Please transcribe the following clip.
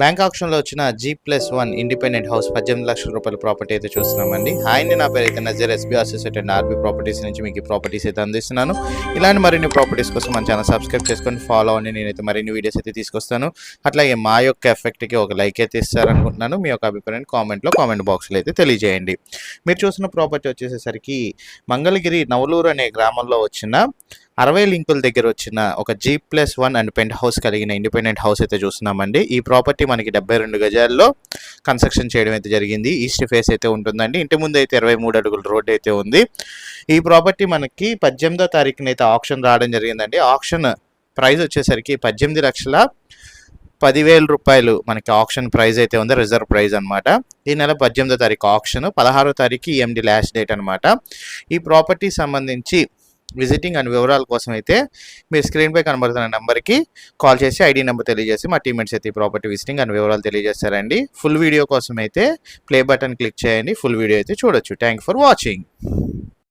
Bank ఆప్షన్లో వచ్చిన G plus one independent house పద్దెనిమిది లక్షల రూపాయల ప్రాపర్టీ అయితే చూస్తున్నామండి. హాయ్ నా పేరు అయితే Nazar SB associate and RB properties నుంచి మీకు ప్రాపర్టీస్ అయితే అందిస్తున్నాను. ఇలాంటి మరిన్ని ప్రాపర్టీస్ కోసం మన ఛానల్ సబ్స్క్రైబ్ చేసుకొని ఫాలో అవ్వండి. నేనైతే మరిన్ని వీడియోస్ అయితే తీసుకొస్తాను. అట్లాగే మా యొక్క ఎఫెక్ట్కి ఒక లైక్ అయితే ఇస్తారనుకుంటున్నాను. మీ యొక్క అభిప్రాయాన్ని కామెంట్లో కామెంట్ బాక్స్లో అయితే తెలియజేయండి. మీరు చూసిన ప్రాపర్టీ వచ్చేసేసరికి మంగళగిరి నవలూరు అనే గ్రామంలో వచ్చిన అరవై లింకుల దగ్గర వచ్చిన ఒక G plus one and penthouse కలిగిన ఇండిపెండెంట్ హౌస్ అయితే చూస్తున్నామండి. ఈ ప్రాపర్టీ మనకి డెబ్బై రెండు గజాల్లో కన్స్ట్రక్షన్ చేయడం అయితే జరిగింది. ఈస్ట్ ఫేస్ అయితే ఉంటుందండి. ఇంటి ముందు అయితే ఇరవై మూడు అడుగుల రోడ్ అయితే ఉంది. ఈ ప్రాపర్టీ మనకి పద్దెనిమిదో తారీఖున అయితే ఆప్షన్ రావడం జరిగిందండి. ఆప్షన్ ప్రైస్ వచ్చేసరికి పద్దెనిమిది లక్షల పదివేల రూపాయలు మనకి ఆప్షన్ ప్రైస్ అయితే ఉంది. రిజర్వ్ ప్రైస్ అనమాట ఈ నెల పద్దెనిమిదో తారీఖు ఆప్షన్ పదహారో తారీఖు ఈఎండి లాస్ట్ డేట్ అనమాట ఈ ప్రాపర్టీ సంబంధించి విజిటింగ్ అండ్ వివరాల కోసం అయితే మీరు స్క్రీన్పై కనబడుతున్న నెంబర్కి కాల్ చేసి ఐడి నెంబర్ తెలియజేసి మా టీమేట్స్ అయితే ప్రాపర్టీ విజిటింగ్ అండ్ వివరాలు తెలియజేస్తారండి. ఫుల్ వీడియో కోసం అయితే ప్లే బటన్ క్లిక్ చేయండి. ఫుల్ వీడియో అయితే చూడొచ్చు. Thank for watching